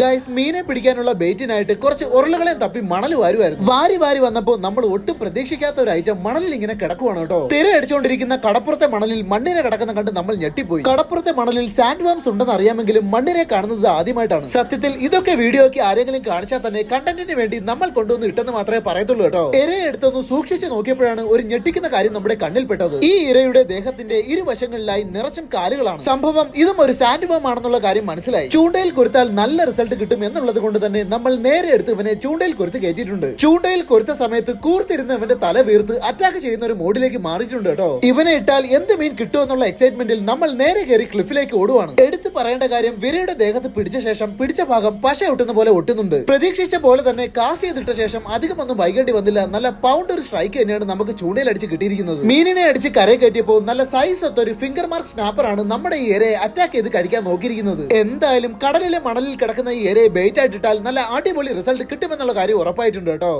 Guys മീനെ പിടിക്കാനുള്ള ബെയ്റ്റിനായിട്ട് കുറച്ച് ഉരുളകളെയും തപ്പി മണൽ വാരുമായിരുന്നു വാരി വാരി വന്നപ്പോൾ നമ്മൾ ഒട്ടും പ്രതീക്ഷിക്കാത്ത ഒരു ഐറ്റം മണലിൽ ഇങ്ങനെ കിടക്കുവാണ് കേട്ടോ. തിര അടിച്ചുകൊണ്ടിരിക്കുന്ന കടപ്പുറത്തെ മണലിൽ മണ്ണിനെ കിടക്കുന്ന കണ്ട് നമ്മൾ ഞെട്ടിപ്പോയി. കടപ്പുറത്തെ മണലിൽ സാൻഡ് വാംസ് ഉണ്ടെന്ന് അറിയാമെങ്കിലും മണ്ണിനെ കാണുന്നത് ആദ്യമായിട്ടാണ്. സത്യത്തിൽ ഇതൊക്കെ വീഡിയോയ്ക്ക് ആരെങ്കിലും കാണിച്ചാൽ തന്നെ കണ്ടന്റിന് വേണ്ടി നമ്മൾ കൊണ്ടുവന്ന് ഇട്ടെന്ന് മാത്രമേ പറയത്തുള്ളൂ കേട്ടോ. ഇരയെ എടുത്തൊന്ന് സൂക്ഷിച്ച് നോക്കിയപ്പോഴാണ് ഒരു ഞെട്ടിക്കുന്ന കാര്യം നമ്മുടെ കണ്ണിൽപ്പെട്ടത് ഈ ഇരയുടെ ദേഹത്തിന്റെ ഇരുവശങ്ങളിലായി നിറച്ചും കാലുകളാണ്. സംഭവം ഇതും ഒരു സാൻഡ് വാം ആണെന്നുള്ള കാര്യം മനസ്സിലായി. ചൂണ്ടയിൽ കൊടുത്താൽ നല്ല റിസൾട്ട് കിട്ടും എന്നുള്ളത് കൊണ്ട് തന്നെ നമ്മൾ നേരെ എടുത്ത് ഇവനെ ചൂണ്ടയിൽ കൊരുത്ത് കയറ്റിയിട്ടുണ്ട്. ചൂണ്ടയിൽ കൊരുത്ത സമയത്ത് കൂർത്തിരുന്ന് ഇവന്റെ തല വീർത്ത് അറ്റാക്ക് ചെയ്യുന്ന ഒരു മോഡിലേക്ക് മാറിയിട്ടുണ്ട് കേട്ടോ. ഇവനെ ഇട്ടാൽ എന്ത് മീൻ കിട്ടുമെന്നുള്ള എക്സൈറ്റ്മെന്റിൽ നമ്മൾ നേരെ കയറി ക്ലിഫിലേക്ക് ഓടുവാണ്. പറയേണ്ട കാര്യം വിരയുടെ ദേഹത്ത് പിടിച്ച ശേഷം പിടിച്ച ഭാഗം പശ ഒട്ടുന്ന പോലെ ഒട്ടുന്നുണ്ട്. പ്രതീക്ഷിച്ച പോലെ തന്നെ കാസ്റ്റ് ചെയ്തിട്ട ശേഷം അധികമൊന്നും വൈകേണ്ടി വന്നില്ല. നല്ല പൗണ്ട് ഒരു സ്ട്രൈക്ക് തന്നെയാണ് നമുക്ക് ചൂണ്ടയിൽ അടിച്ച് കിട്ടിയിരിക്കുന്നത്. മീനിനെ അടിച്ച് കരയെ കയറ്റിയപ്പോൾ നല്ല സൈസ് ഒത്ത ഒരു ഫിംഗർ മാർക്ക് സ്നാപ്പർ ആണ് നമ്മുടെ ഈ എരയെ അറ്റാക്ക് ചെയ്ത് കഴിക്കാൻ നോക്കിയിരിക്കുന്നത്. എന്തായാലും കടലിലെ മണലിൽ കിടക്കുന്ന ഈ എരയെ ബെയ്റ്റ് ആയിട്ടിട്ടാൽ നല്ല അടിപൊളി റിസൾട്ട് കിട്ടുമെന്നുള്ള കാര്യം ഉറപ്പായിട്ടുണ്ട് കേട്ടോ.